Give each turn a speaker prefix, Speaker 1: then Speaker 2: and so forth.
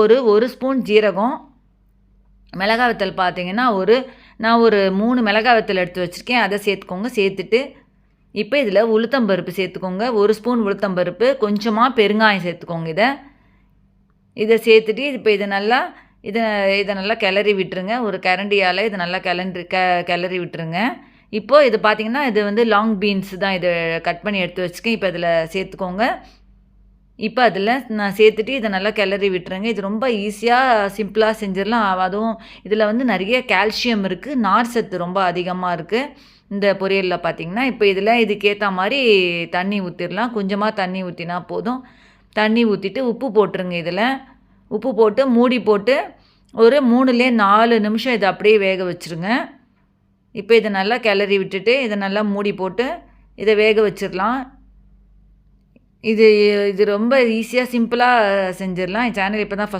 Speaker 1: ஒரு ஒரு ஸ்பூன் ஜீரகம் மிளகா வத்தல் பார்த்தீங்கன்னா ஒரு நான் ஒரு மூணு மிளகா வத்தல் எடுத்து வச்சுருக்கேன். அதை சேர்த்துக்கோங்க. சேர்த்துட்டு இப்போ இதில் உளுத்தம்பருப்பு சேர்த்துக்கோங்க. ஒரு ஸ்பூன் உளுத்தம்பருப்பு கொஞ்சமாக பெருங்காயம் சேர்த்துக்கோங்க இதை. இதை சேர்த்துட்டு இப்போ இதை நல்லா இதை இதை நல்லா கிளறி விட்டுருங்க. ஒரு கரண்டியால் இதை நல்லா கிளறி க கிளறி விட்டுருங்க. இப்போது இது பார்த்தீங்கன்னா இது வந்து லாங் பீன்ஸ் தான் இது கட் பண்ணி எடுத்து வச்சுக்கேன் இப்போ இதில் சேர்த்துக்கோங்க. இப்போ அதில் நான் சேர்த்துட்டு இதை நல்லா கிளறி விட்டுருங்க இது ரொம்ப ஈஸியாக சிம்பிளாக செஞ்சிடலாம். அதுவும் இதில் வந்து நிறைய கால்சியம் இருக்குது நார் சத்து ரொம்ப அதிகமாக இருக்குது இந்த பொரியலில் பார்த்தீங்கன்னா இப்போ இதில் இதுக்கேற்ற மாதிரி தண்ணி ஊற்றிடலாம் கொஞ்சமாக தண்ணி ஊற்றினா போதும். தண்ணி ஊற்றிட்டு உப்பு போட்டுருங்க இதில். உப்பு போட்டு மூடி போட்டு ஒரு மூணுலே நாலு நிமிஷம் இதை அப்படியே வேக வச்சுருங்க. இப்போ இதை நல்லா கிளறி விட்டுட்டு இதை நல்லா மூடி போட்டு இதை வேக வச்சிடலாம். இது இது ரொம்ப ஈஸியாக சிம்பிளாக செஞ்சிடலாம். என் சேனல் இப்போ தான் ஃபஸ்ட்